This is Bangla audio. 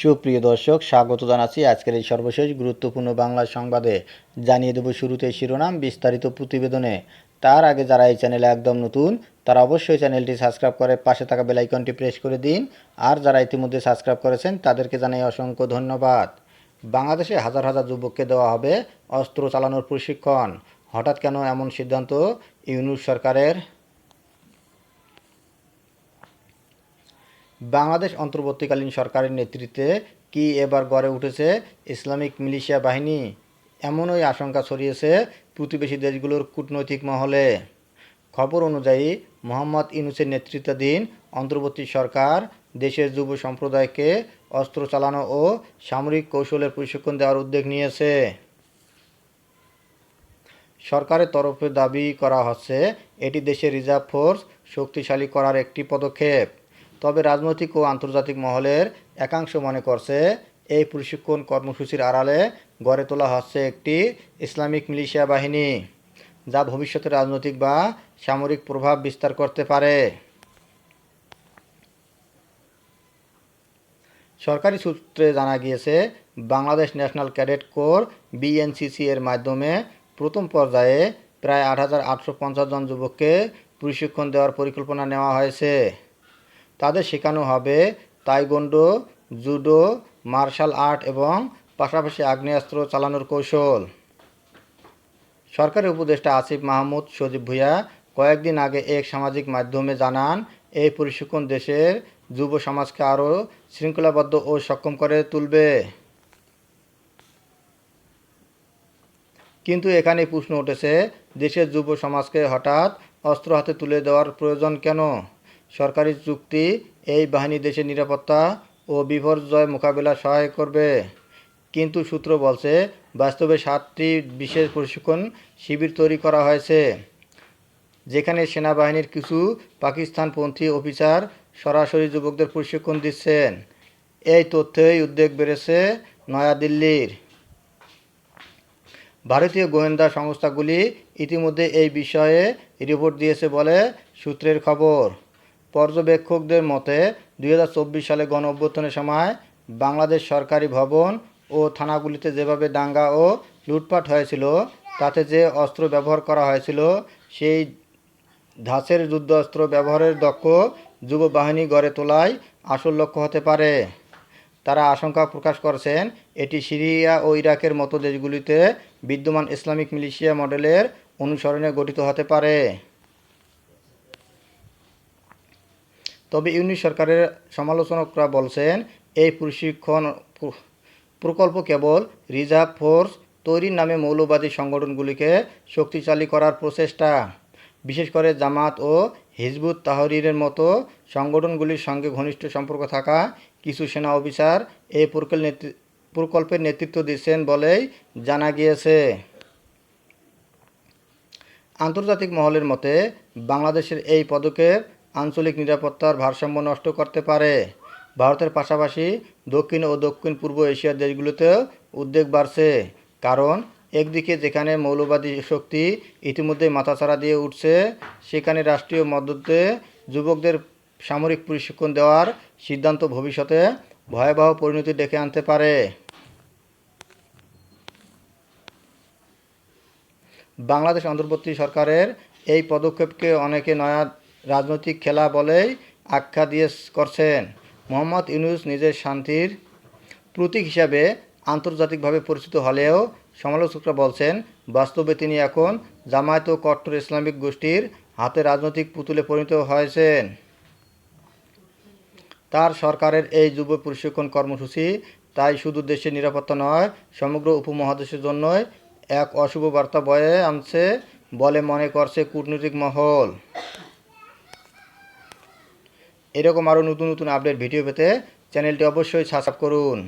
সুপ্রিয় দর্শক, স্বাগত জানাচ্ছি আজকের এই সর্বশেষ গুরুত্বপূর্ণ বাংলা সংবাদে। জানিয়ে দেব শুরুতে শিরোনাম, বিস্তারিত প্রতিবেদনে। তার আগে যারা এই চ্যানেলে একদম নতুন, তারা অবশ্যই চ্যানেলটি সাবস্ক্রাইব করে পাশে থাকা বেলাইকনটি প্রেস করে দিন। আর যারা ইতিমধ্যে সাবস্ক্রাইব করেছেন, তাদেরকে জানাই অসংখ্য ধন্যবাদ। বাংলাদেশে হাজার হাজার যুবককে দেওয়া হবে অস্ত্র চালানোর প্রশিক্ষণ। হঠাৎ কেন এমন সিদ্ধান্ত? ইউনুস সরকারের বাংলাদেশ অন্তর্বর্তীকালীন সরকারের নেতৃত্বে কি এবার গড়ে উঠেছে ইসলামিক মিলিশিয়া বাহিনী? এমনই আশঙ্কা ছড়িয়েছে প্রতিবেশী দেশগুলোর কূটনৈতিক মহলে। খবর অনুযায়ী, মোহাম্মদ ইউনুসের নেতৃত্বাধীন অন্তর্বর্তী সরকার দেশের যুব সম্প্রদায়কে অস্ত্র চালানো ও সামরিক কৌশলের প্রশিক্ষণ দেওয়ার উদ্যোগ নিয়েছে। সরকারের তরফে দাবি করা হচ্ছে, এটি দেশের রিজার্ভ ফোর্স শক্তিশালী করার একটি পদক্ষেপ। তবে রাজনৈতিক ও আন্তর্জাতিক মহলের একাংশ মনে করছে, এই প্রশিক্ষণ কর্মসূচির আড়ালে গড়ে তোলা হচ্ছে একটি ইসলামিক মিলিশিয়া বাহিনী, যা ভবিষ্যতে রাজনৈতিক বা সামরিক প্রভাব বিস্তার করতে পারে। সরকারি সূত্রে জানা গিয়েছে, Bangladesh national cadet corps BNCC এর মাধ্যমে প্রথম পর্যায়ে প্রায় আট হাজার আটশো পঞ্চাশ জন যুবককে প্রশিক্ষণ দেওয়ার পরিকল্পনা নেওয়া হয়েছে। তাদের শেখানো হবে তাইগন্ডো জুডো, মার্শাল আর্ট এবং পাশাপাশি আগ্নেয়াস্ত্র চালানোর কৌশল। সরকারি উপদেষ্টা আসিফ মাহমুদ সজীব ভুঁইয়া কয়েকদিন আগে এক সামাজিক মাধ্যমে জানান, এই প্রশিক্ষণ দেশের যুব সমাজকে আরও শৃঙ্খলাবদ্ধ ও সক্ষম করে তুলবে। কিন্তু এখানে প্রশ্ন উঠেছে, দেশের যুব সমাজকে হঠাৎ অস্ত্র হাতে তুলে দেওয়ার প্রয়োজন কেন? সরকারি চুক্তি, এই বাহিনী দেশের নিরাপত্তা ও বিপর্যয় মোকাবেলা সহায় করবে। কিন্তু সূত্র বলছে, বাস্তবে সাতটি বিশেষ প্রশিক্ষণ শিবির তৈরি করা হয়েছে, যেখানে সেনাবাহিনীর কিছু পাকিস্তানপন্থী অফিসার সরাসরি যুবকদের প্রশিক্ষণ দিচ্ছেন। এই তথ্যেই উদ্বেগ বেড়েছে নয়াদিল্লির। ভারতীয় গোয়েন্দা সংস্থাগুলি ইতিমধ্যে এই বিষয়ে রিপোর্ট দিয়েছে বলে সূত্রের খবর। পর্যবেক্ষকদের মতে দু হাজার চব্বিশ সালে গণ অভ্যুত্থানের সময় বাংলাদেশ সরকারি ভবন ও থানাগুলিতে যেভাবে দাঙ্গা ও লুটপাট হয়েছিল, তাতে যে অস্ত্র ব্যবহার করা হয়েছিল, সেই ধাঁচের যুদ্ধাস্ত্র ব্যবহারের দক্ষ যুব বাহিনী গড়ে তোলায় আসল লক্ষ্য হতে পারে। তারা আশঙ্কা প্রকাশ করেছেন, এটি সিরিয়া ও ইরাকের মতো দেশগুলিতে বিদ্যমান ইসলামিক মিলিশিয়া মডেলের অনুসরণে গঠিত হতে পারে। তবে ইউনিট সরকারের সমালোচকরা বলছেন, এই প্রশিক্ষণ প্রকল্প কেবল রিজার্ভ ফোর্স তৈরির নামে মৌলবাদী সংগঠনগুলিকে শক্তিশালী করার প্রচেষ্টা। বিশেষ করে জামাত ও হিজবুত তাহরিরের মতো সংগঠনগুলির সঙ্গে ঘনিষ্ঠ সম্পর্ক থাকা কিছু সেনা অফিসার এই প্রকল্পের নেতৃত্ব দিচ্ছেন বলেই জানা গিয়েছে। আন্তর্জাতিক মহলের মতে বাংলাদেশের এই পদক্ষেপ আঞ্চলিক নিরাপত্তার ভারসাম্য নষ্ট করতে পারে। ভারতের পাশাপাশি দক্ষিণ ও দক্ষিণ পূর্ব এশিয়ার দেশগুলোতেও উদ্বেগ বাড়ছে। কারণ, একদিকে যেখানে মৌলবাদী শক্তি ইতিমধ্যে মাথাছাড়া দিয়ে উঠছে, সেখানে রাষ্ট্রীয় মদতে যুবকদের সামরিক প্রশিক্ষণ দেওয়ার সিদ্ধান্ত ভবিষ্যতে ভয়াবহ পরিণতি ডেকে আনতে পারে। বাংলাদেশ অন্তর্বর্তী সরকারের এই পদক্ষেপকে অনেকে নয়া রাজনৈতিক খেলা বলেই আখ্যা দিয়ে করছেন। মোহাম্মদ ইউনুস নিজের শান্তির প্রতীক হিসাবে আন্তর্জাতিকভাবে পরিচিত হলেও সমালোচকরা বলছেন, বাস্তবে তিনি এখন জামায়াত ও কট্টর ইসলামিক গোষ্ঠীর হাতে রাজনৈতিক পুতুলে পরিণত হয়েছেন। তার সরকারের এই যুব প্রশিক্ষণ কর্মসূচি তাই শুধু দেশের নিরাপত্তা নয়, সমগ্র উপমহাদেশের জন্যই এক অশুভ বার্তা বয়ে আনছে বলে মনে করছে কূটনৈতিক মহল। এরকম আরও নতুন নতুন আপডেট ভিডিও পেতে চ্যানেলটি অবশ্যই সাবস্ক্রাইব করুন।